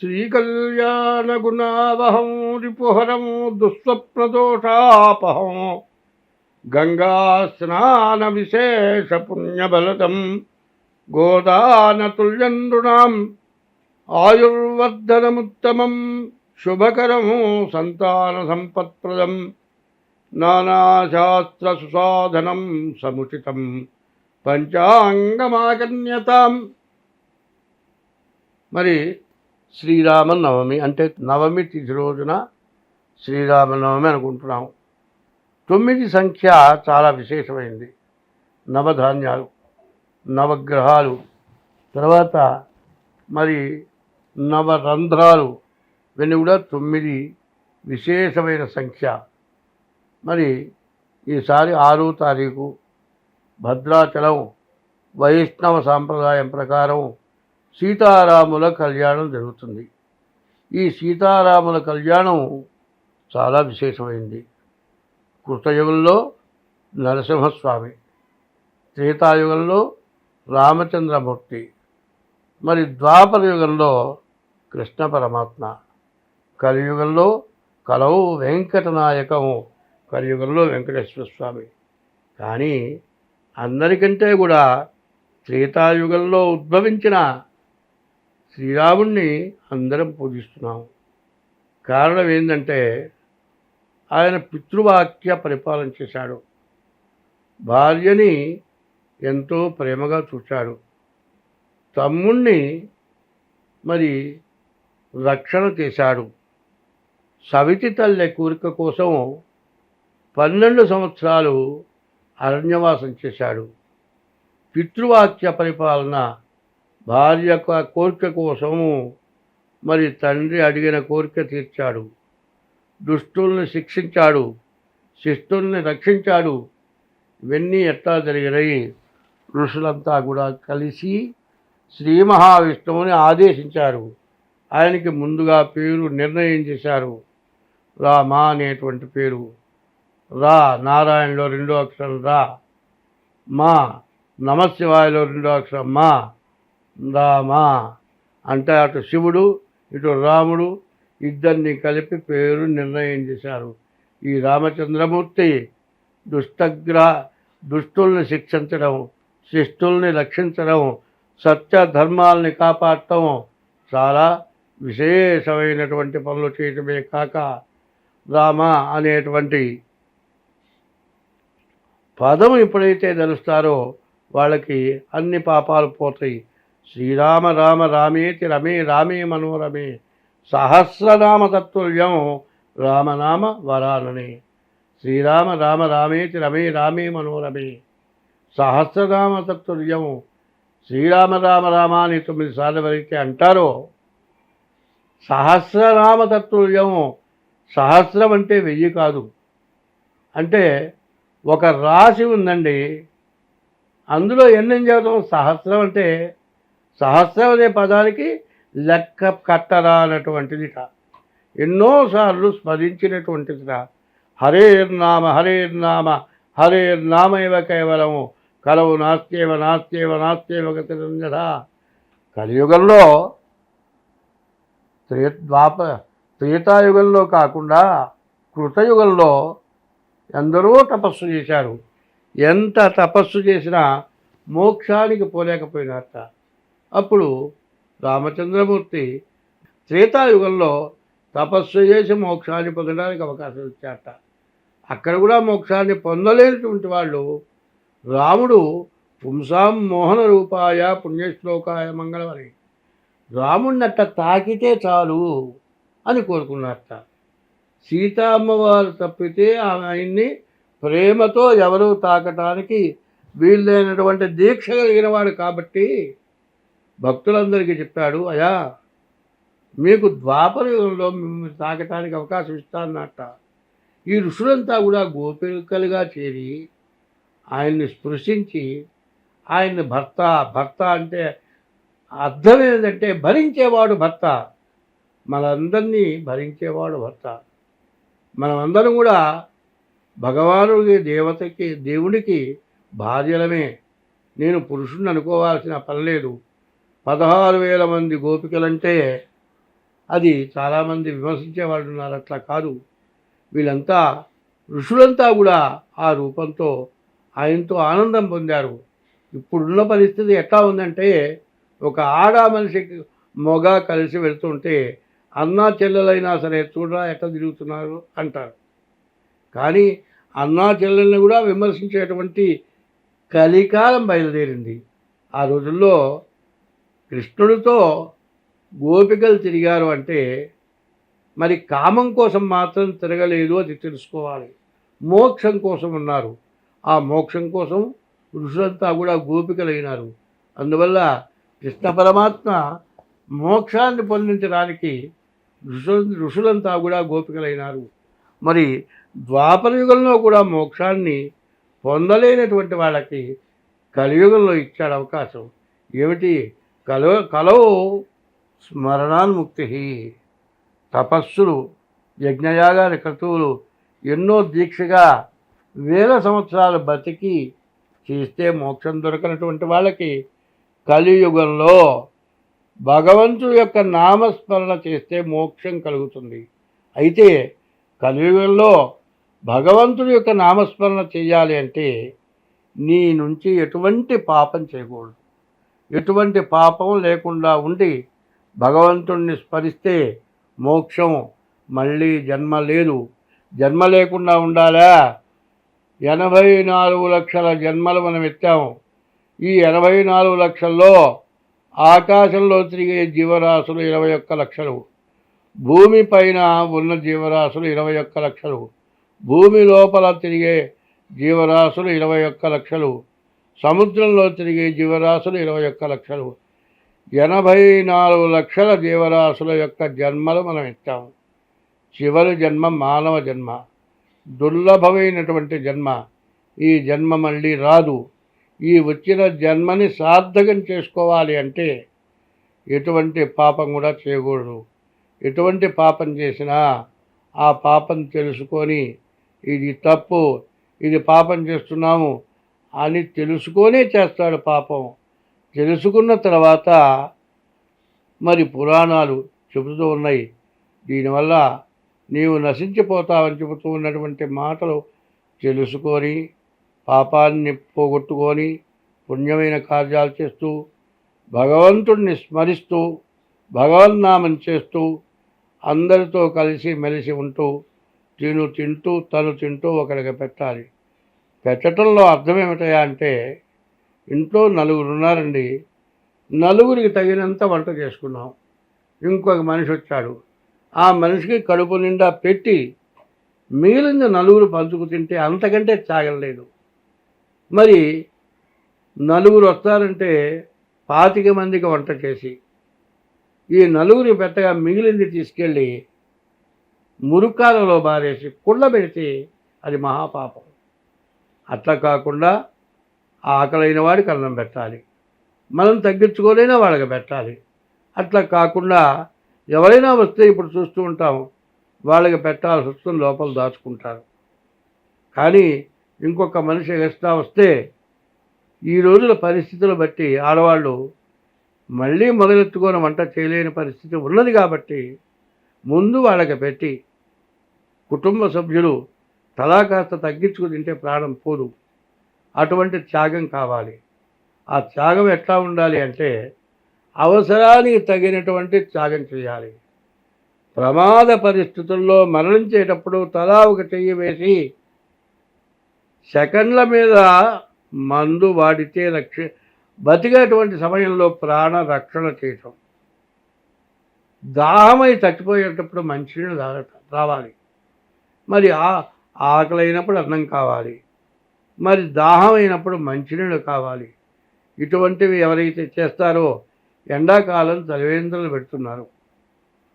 శ్రీకళ్యాణగుణావహం రిపుహరం దుస్వప్నదోషాపహం గంగా స్నాన విశేష పుణ్యబలదం గోదానతుల్యం ఆయుర్వర్ధనముత్తమం శుభకరం సంతాన సంపత్ప్రదం నానాశాస్త్ర సుసాధనం సముచితం పంచాంగమాగణ్యతాం. మరి శ్రీరామ నవమి అంటే నవమి తిథి రోజున శ్రీరామనవమి అనుకుంటున్నాము. అనుకుంటున్నాం తొమ్మిది సంఖ్య చాలా విశేషమైంది. నవధాన్యాలు నవగ్రహాలు తర్వాత మరి నవరంధ్రాలు ఇవన్నీ కూడా తొమ్మిది విశేషమైన సంఖ్య. మరి ఈసారి ఆరో తారీఖు భద్రాచలం వైష్ణవ సాంప్రదాయం ప్రకారం సీతారాముల కళ్యాణం జరుగుతుంది. ఈ సీతారాముల కళ్యాణం చాలా విశేషమైంది. కృతయుగంలో నరసింహస్వామి త్రేతాయుగంలో రామచంద్రమూర్తి మరి ద్వాపర యుగంలో కృష్ణ పరమాత్మ కలియుగంలో కలవు వెంకటనాయకము కలియుగంలో వెంకటేశ్వర స్వామి. కానీ అందరికంటే కూడా త్రేతాయుగంలో ఉద్భవించిన శ్రీరాముణ్ణి అందరం పూజిస్తున్నాం. కారణం ఏంటంటే ఆయన పితృవాక్య పరిపాలన చేశాడు. భార్యని ఎంతో ప్రేమగా చూశాడు. తమ్ముణ్ణి మరి రక్షణ చేశాడు. సవితి తల్లి కోరిక కోసం పన్నెండు సంవత్సరాలు అరణ్యవాసం చేశాడు. పితృవాక్య పరిపాలన భార్య యొక్క కోరిక కోసము మరి తండ్రి అడిగిన కోరిక తీర్చాడు. దుష్టుల్ని శిక్షించాడు. శిష్టుల్ని రక్షించాడు. ఇవన్నీ ఎట్లా జరిగినాయి? ఋషులంతా కూడా కలిసి శ్రీ మహావిష్ణువుని ఆదేశించారు. ఆయనకి ముందుగా పేరు నిర్ణయం చేశారు. రామా అనేటువంటి పేరు. రా నారాయణలో రెండో అక్షరం రా. మా నమశివాయలో రెండో అక్షరం మా. రామా అంటే అటు శివుడు ఇటు రాముడు ఇద్దరిని కలిపి పేరు నిర్ణయం చేశారు ఈ రామచంద్రమూర్తి దుష్టగ్రహ దుష్టుల్ని శిక్షించడం శిష్టుల్ని రక్షించడం సత్య ధర్మాల్ని కాపాడటం చాలా విశేషమైనటువంటి పనులు చేయటమే కాక రామ అనేటువంటి పదం ఎప్పుడైతే తెలుస్తారో వాళ్ళకి అన్ని పాపాలు పోతాయి. శ్రీరామ రామ రామేతి రమే రామే మనోరమే సహస్రనామ తత్తుల్యం రామనామ వరాననే. శ్రీరామ రామ రామేతి రమే రామే మనోరమే సహస్రనామ తత్తుల్యం శ్రీరామ రామ రామ అని తొమ్మిది సార్లు ఎవరైతే అంటారో సహస్రనామ తత్తుల్యం సహస్రం అంటే వెయ్యి కాదు. అంటే ఒక రాశి ఉందండి. అందులో ఎన్ని చదువుతాం సహస్రం అంటే సహస్రం అనే పదానికి లెక్క కట్టరా అన్నటువంటిదిట ఎన్నోసార్లు స్మరించినటువంటిదిట. హరేర్నామ హరేర్నామ హరేర్నామ ఇవ కేవలము. కలవు నాస్త్యేవ నాస్త్యేవ నాస్త్యేవ గతిరంజన. కలియుగంలో త్రే ద్వాప త్రేతాయుగంలో కాకుండా కృతయుగంలో ఎందరో తపస్సు చేశారు. ఎంత తపస్సు చేసినా మోక్షానికి పోలేకపోయినారట. అప్పుడు రామచంద్రమూర్తి త్రేతాయుగంలో తపస్సు చేసి మోక్షాన్ని పొందడానికి అవకాశం ఇచ్చారట. అక్కడ కూడా మోక్షాన్ని పొందలేనటువంటి వాళ్ళు రాముడు పుంసాం మోహన రూపాయ పుణ్యశ్లోకాయ మంగళమని రాముడిని అట్ట తాకితే చాలు అని కోరుకున్నారట. సీతా అమ్మవారు తప్పితే ఆయన్ని ప్రేమతో ఎవరు తాకటానికి వీళ్ళైనటువంటి దీక్ష కలిగిన వాడు కాబట్టి భక్తులందరికీ చెప్పాడు అయా మీకు ద్వాపర యుగంలో మిమ్మల్ని తాకటానికి అవకాశం ఇస్తానన్నట్ట. ఈ ఋషులంతా కూడా గోపికలుగా చేరి ఆయన్ని స్పృశించి ఆయన్ని భర్త భర్త అంటే అర్థం ఏంటంటే భరించేవాడు భర్త. మనందరినీ భరించేవాడు భర్త. మనమందరం కూడా భగవానుడికి దేవతకి దేవుడికి భార్యలమే. నేను పురుషుణ్ణి అనుకోవాల్సిన పని లేదు. పదహారు వేల మంది గోపికలంటే అది చాలామంది విమర్శించే వాళ్ళు ఉన్నారు. అట్లా కాదు. వీళ్ళంతా ఋషులంతా కూడా ఆ రూపంతో ఆయనతో ఆనందం పొందారు. ఇప్పుడున్న పరిస్థితి ఎట్లా ఉందంటే ఒక ఆడ మనిషికి మొగ కలిసి వెళ్తుంటే అన్నా చెల్లెలైనా సరే చూడరా ఎట్లా తిరుగుతున్నారు అంటారు. కానీ అన్నా చెల్లెల్ని కూడా విమర్శించేటువంటి కలికాలం బయలుదేరింది. ఆ రోజుల్లో కృష్ణుడితో గోపికలు తిరిగారు అంటే మరి కామం కోసం మాత్రం తిరగలేదు అది తెలుసుకోవాలి. మోక్షం కోసం ఉన్నారు ఆ మోక్షం కోసం ఋషులంతా కూడా గోపికలైనారు. అందువల్ల కృష్ణ పరమాత్మ మోక్షాన్ని పొందించడానికి ఋషు ఋషులంతా కూడా గోపికలైనారు. మరి ద్వాపర యుగంలో కూడా మోక్షాన్ని పొందలేనటువంటి వాళ్ళకి కలియుగంలో ఇచ్చాడు అవకాశం. ఏమిటి? కలో కలవు స్మరణాన్ముక్తి తపస్సులు యజ్ఞయాగాల క్రతువులు ఎన్నో దీక్షగా వేల సంవత్సరాలు బతికి చేస్తే మోక్షం దొరకనటువంటి వాళ్ళకి కలియుగంలో భగవంతుడి యొక్క నామస్మరణ చేస్తే మోక్షం కలుగుతుంది. అయితే కలియుగంలో భగవంతుడి యొక్క నామస్మరణ చేయాలి అంటే నీ నుంచి ఎటువంటి పాపం చేయకూడదు. ఎటువంటి పాపం లేకుండా ఉండి భగవంతుణ్ణి స్మరిస్తే మోక్షం మళ్ళీ జన్మ లేదు. జన్మ లేకుండా ఉండాలా? ఎనభై నాలుగు లక్షల జన్మలు మనం ఎత్తాము ఈ ఎనభై నాలుగు లక్షల్లో ఆకాశంలో తిరిగే జీవరాశులు ఇరవై ఒక్క లక్షలు. భూమి పైన ఉన్న జీవరాశులు ఇరవై ఒక్క లక్షలు. భూమి లోపల తిరిగే జీవరాశులు ఇరవై ఒక్క లక్షలు. సముద్రంలో తిరిగే జీవరాశులు ఇరవై ఒక్క లక్షలు. ఎనభై నాలుగు లక్షల జీవరాశుల యొక్క జన్మలు మనం ఇస్తాము చివరి జన్మ మానవ జన్మ. దుర్లభమైనటువంటి జన్మ. ఈ జన్మ మళ్ళీ రాదు. ఈ వచ్చిన జన్మని సార్థకం చేసుకోవాలి అంటే ఎటువంటి పాపం కూడా చేయకూడదు. ఎటువంటి పాపం చేసినా ఆ పాపం తెలుసుకొని ఇది తప్పు ఇది పాపం చేస్తున్నాము అని తెలుసుకొనే చేస్తాడు పాపం. తెలుసుకున్న తర్వాత మరి పురాణాలు చెబుతూ ఉన్నాయి. దీనివల్ల నీవు నశించిపోతావని చెబుతూ ఉన్నటువంటి మాటలు తెలుసుకొని పాపాన్ని పోగొట్టుకొని పుణ్యమైన కార్యాలు చేస్తూ భగవంతుణ్ణి స్మరిస్తూ భగవన్నామం చేస్తూ అందరితో కలిసి మెలిసి ఉంటూ తిను తింటూ తను తింటూ ఒకరికి పెట్టాలి. పెట్టడంలో అర్థం ఏమిటయా అంటే ఇంట్లో నలుగురు ఉన్నారండి నలుగురికి తగినంత వంట చేసుకున్నాం. ఇంకొక మనిషి వచ్చాడు. ఆ మనిషికి కడుపు నిండా పెట్టి మిగిలిన నలుగురు పంచుకు తింటే అంతకంటే చాగలేదు మరి నలుగురు వస్తారంటే పాతిక మందికి వంట చేసి ఈ నలుగురి పెట్టగా మిగిలింది తీసుకెళ్ళి మురుకాలలో బారేసి కుళ్ళ పెడితే అది మహాపాపం. అట్లా కాకుండా ఆకలైన వాడికి అన్నం పెట్టాలి. మనం తగ్గించుకోలేనా వాళ్ళకి పెట్టాలి. అట్లా కాకుండా ఎవరైనా వస్తే ఇప్పుడు చూస్తూ ఉంటాము వాళ్ళకి పెట్టాల్సి వస్తుంది లోపల దాచుకుంటారు. కానీ ఇంకొక మనిషి ఎక్స్ట్రా వస్తే ఈ రోజుల పరిస్థితులు బట్టి ఆడవాళ్ళు మళ్ళీ మొదలెత్తుకొని వంట చేయలేని పరిస్థితి ఉన్నది కాబట్టి ముందు వాళ్ళకి పెట్టి కుటుంబ సభ్యులు తలా కాస్త తగ్గించుకు తింటే ప్రాణం పోదు. అటువంటి త్యాగం కావాలి. ఆ త్యాగం ఎట్లా ఉండాలి అంటే అవసరానికి తగినటువంటి త్యాగం చేయాలి. ప్రమాద పరిస్థితుల్లో మరణించేటప్పుడు తలా ఒక చెయ్యి వేసి సెకండ్ల మీద మందు వాడితే రక్ష బతికేటువంటి సమయంలో ప్రాణ రక్షణ చేయటం. దాహమై చచ్చిపోయేటప్పుడు మంచినీళ్ళు తాగటం రావాలి. మరి ఆ ఆకలి అయినప్పుడు అన్నం కావాలి. మరి దాహం అయినప్పుడు మంచినీళ్ళు కావాలి. ఇటువంటివి ఎవరైతే చేస్తారో ఎండాకాలం తలవేంద్రలు పెడుతున్నారు.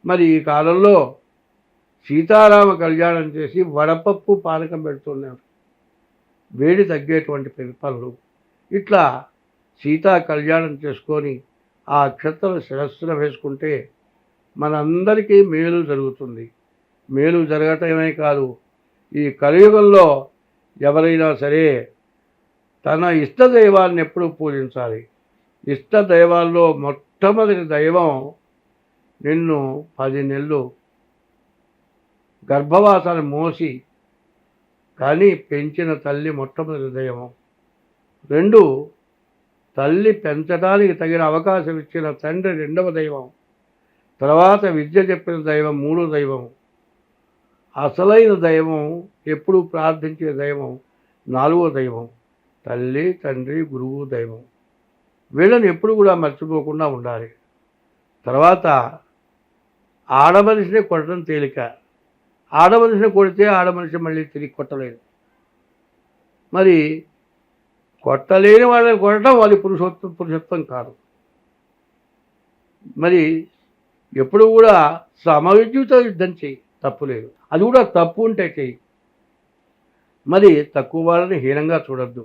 మరి ఈ కాలంలో సీతారామ కళ్యాణం చేసి వడపప్పు పానకం పెడుతున్నారు. వేడి తగ్గేటువంటి పనులు ఇట్లా సీతా కళ్యాణం చేసుకొని ఆ అక్షతలు శిరస్సున వేసుకుంటే మనందరికీ మేలు జరుగుతుంది. మేలు జరగటమే కాదు ఈ కలియుగంలో ఎవరైనా సరే తన ఇష్ట దైవాన్ని ఎప్పుడూ పూజించాలి. ఇష్ట దైవాల్లో మొట్టమొదటి దైవం నిన్ను పది నెలలు గర్భవాసాన్ని మోసి కానీ పెంచిన తల్లి మొట్టమొదటి దైవం రెండు తల్లి పెంచడానికి తగిన అవకాశం ఇచ్చిన తండ్రి రెండవ దైవం. తర్వాత విద్య చెప్పిన దైవం మూడో దైవం అసలైన దైవం ఎప్పుడు ప్రార్థించే దైవం నాలుగో దైవం తల్లి తండ్రి గురువు దైవం. వీళ్ళని ఎప్పుడు కూడా మర్చిపోకుండా ఉండాలి. తర్వాత ఆడమనిషిని కొట్టడం తేలిక. ఆడమనిషిని కొడితే ఆడమనిషి మళ్ళీ తిరిగి కొట్టలేదు. మరి కొట్టలేని వాళ్ళని కొట్టడం వాళ్ళ పురుషోత్తం పురుషత్వం కాదు. మరి ఎప్పుడు కూడా సమవిద్యుతో యుద్ధం చేయి. తప్పు లేదు. అది కూడా తప్పు ఉంటే చెయ్యి. మరి తక్కువ వాళ్ళని హీనంగా చూడద్దు.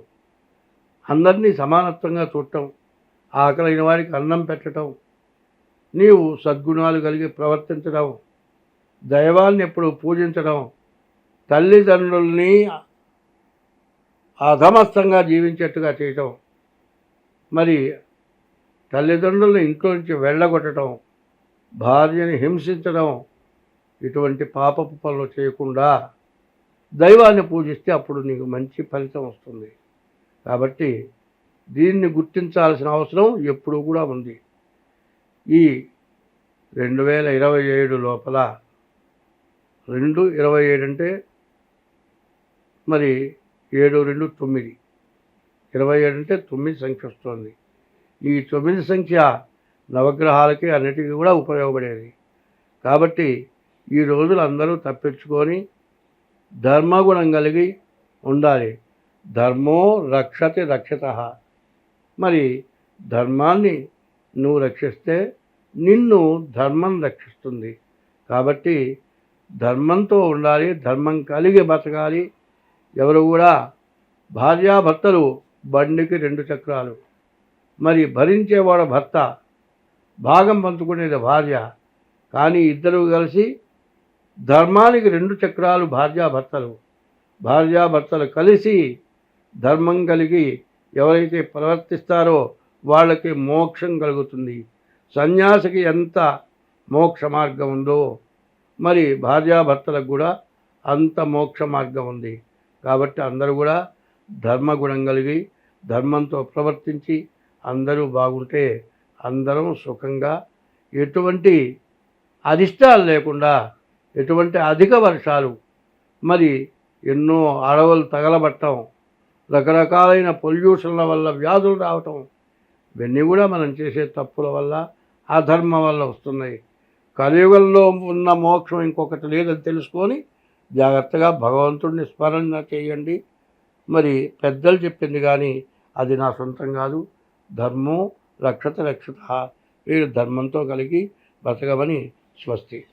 అందరినీ సమానత్వంగా చూడటం ఆకలైన వారికి అన్నం పెట్టడం నీవు సద్గుణాలు కలిగి ప్రవర్తించడం దైవాన్ని ఎప్పుడు పూజించడం తల్లిదండ్రుల్ని అధమస్థంగా జీవించేట్టుగా చేయటం మరి తల్లిదండ్రులను ఇంట్లో నుంచి వెళ్ళగొట్టడం భార్యని హింసించడం ఇటువంటి పాపపు పనులు చేయకుండా దైవాన్ని పూజిస్తే అప్పుడు నీకు మంచి ఫలితం వస్తుంది. కాబట్టి దీన్ని గుర్తించాల్సిన అవసరం ఎప్పుడూ కూడా ఉంది. ఈ రెండు వేల ఇరవై ఏడు లోపల రెండు ఇరవై ఏడు అంటే మరి ఏడు రెండు తొమ్మిది. ఇరవై ఏడు అంటే తొమ్మిది సంఖ్య వస్తుంది. ఈ తొమ్మిది సంఖ్య నవగ్రహాలకి అన్నిటికీ కూడా ఉపయోగపడేది. కాబట్టి ఈ రోజులు అందరూ తప్పించుకొని ధర్మగుణం కలిగి ఉండాలి. ధర్మో రక్షతి రక్షిత. మరి ధర్మాన్ని నువ్వు రక్షిస్తే నిన్ను ధర్మం రక్షిస్తుంది. కాబట్టి ధర్మంతో ఉండాలి ధర్మం కలిగి బతకాలి. ఎవరు కూడా భార్యాభర్తలు బండికి రెండు చక్రాలు. మరి భరించేవాడు భర్త భాగం పంచుకునేది భార్య. కానీ ఇద్దరు కలిసి ధర్మానికి రెండు చక్రాలు భార్యాభర్తలు. భార్యాభర్తలు కలిసి ధర్మం కలిగి ఎవరైతే ప్రవర్తిస్తారో వాళ్ళకి మోక్షం కలుగుతుంది. సన్యాసికి ఎంత మోక్ష మార్గం ఉందో మరి భార్యాభర్తలకు కూడా అంత మోక్ష మార్గం ఉంది. కాబట్టి అందరూ కూడా ధర్మగుణం కలిగి ధర్మంతో ప్రవర్తించి అందరూ బాగుంటే అందరం సుఖంగా ఎటువంటి అరిష్టాలు లేకుండా ఎటువంటి అధిక వర్షాలు. మరి ఎన్నో అడవులు తగలబట్టం రకరకాలైన పొల్యూషన్ల వల్ల వ్యాధులు రావటం ఇవన్నీ కూడా మనం చేసే తప్పుల వల్ల అధర్మం వల్ల వస్తున్నాయి. కలియుగంలో ఉన్న మోక్షం ఇంకొకటి లేదని తెలుసుకొని జాగ్రత్తగా భగవంతుడిని స్మరణ చేయండి. మరి పెద్దలు చెప్పింది కానీ అది నా సొంతం కాదు. ధర్మం రక్షత రక్షత. వీరు ధర్మంతో కలిగి బతకమని స్వస్తి.